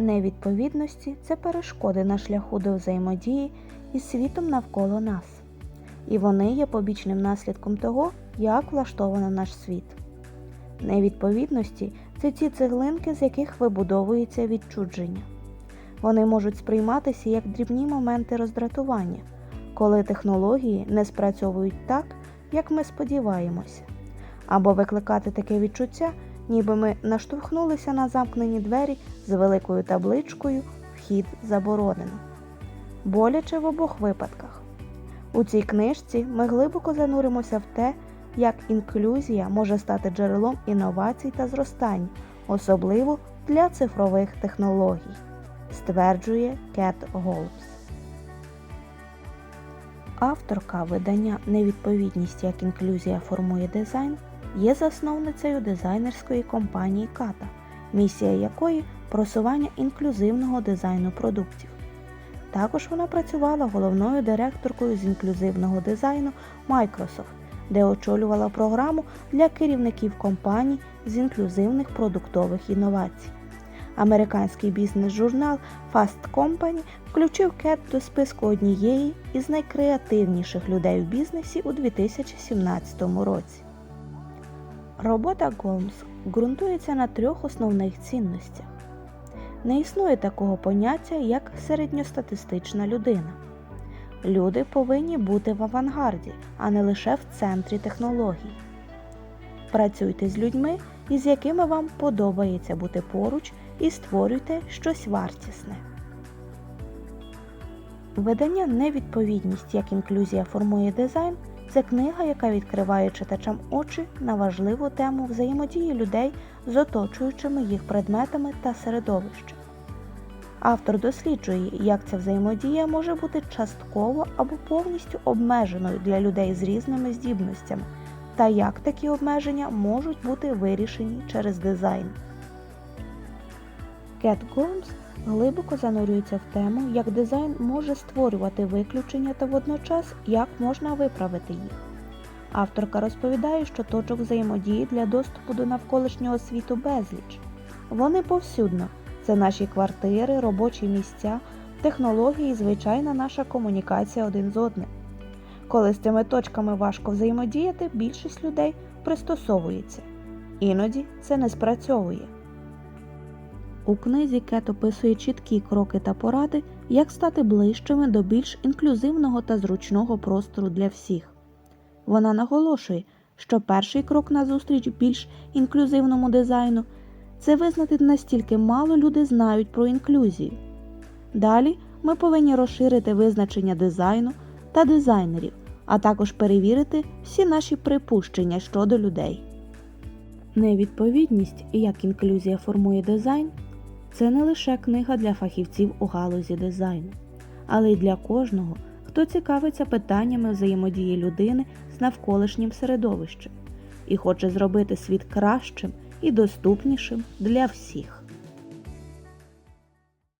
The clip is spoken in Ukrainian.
невідповідності це перешкоди на шляху до взаємодії із світом навколо нас. І вони є побічним наслідком того, як влаштовано наш світ. Невідповідності це ті цеглинки, з яких вибудовується відчудження. Вони можуть сприйматися як дрібні моменти роздратування, коли технології не спрацьовують так, як ми сподіваємося, або викликати таке відчуття, ніби ми наштовхнулися на замкнені двері з великою табличкою Вхід заборонено. Боляче в обох випадках. У цій книжці ми глибоко зануримося в те, як інклюзія може стати джерелом інновацій та зростань, особливо для цифрових технологій, стверджує Кет Голбс. Авторка видання Невідповідність як інклюзія формує дизайн є засновницею дизайнерської компанії Ката, місія якої просування інклюзивного дизайну продуктів. Також вона працювала головною директоркою з інклюзивного дизайну Microsoft, де очолювала програму для керівників компаній з інклюзивних продуктових інновацій. Американський бізнес-журнал Fast Company включив Кет до списку однієї із найкреативніших людей в бізнесі у 2017 році. Робота Голмс ґрунтується на трьох основних цінностях. Не існує такого поняття, як середньостатистична людина. Люди повинні бути в авангарді, а не лише в центрі технологій. Працюйте з людьми, із якими вам подобається бути поруч, і створюйте щось вартісне. Видання Невідповідність як інклюзія формує дизайн це книга, яка відкриває читачам очі на важливу тему взаємодії людей з оточуючими їх предметами та середовищем. Автор досліджує, як ця взаємодія може бути частково або повністю обмеженою для людей з різними здібностями, та як такі обмеження можуть бути вирішені через дизайн. Кет Голмс глибоко занурюється в тему, як дизайн може створювати виключення та водночас як можна виправити їх. Авторка розповідає, що точок взаємодії для доступу до навколишнього світу безліч. Вони повсюдно це наші квартири, робочі місця, технології і звичайна наша комунікація один з одним. Коли з цими точками важко взаємодіяти, більшість людей пристосовується. Іноді це не спрацьовує. У книзі Кет описує чіткі кроки та поради, як стати ближчими до більш інклюзивного та зручного простору для всіх. Вона наголошує, що перший крок назустріч більш інклюзивному дизайну це визнати настільки мало люди знають про інклюзію. Далі ми повинні розширити визначення дизайну та дизайнерів, а також перевірити всі наші припущення щодо людей. Невідповідність як інклюзія формує дизайн це не лише книга для фахівців у галузі дизайну, але й для кожного, хто цікавиться питаннями взаємодії людини з навколишнім середовищем і хоче зробити світ кращим і доступнішим для всіх.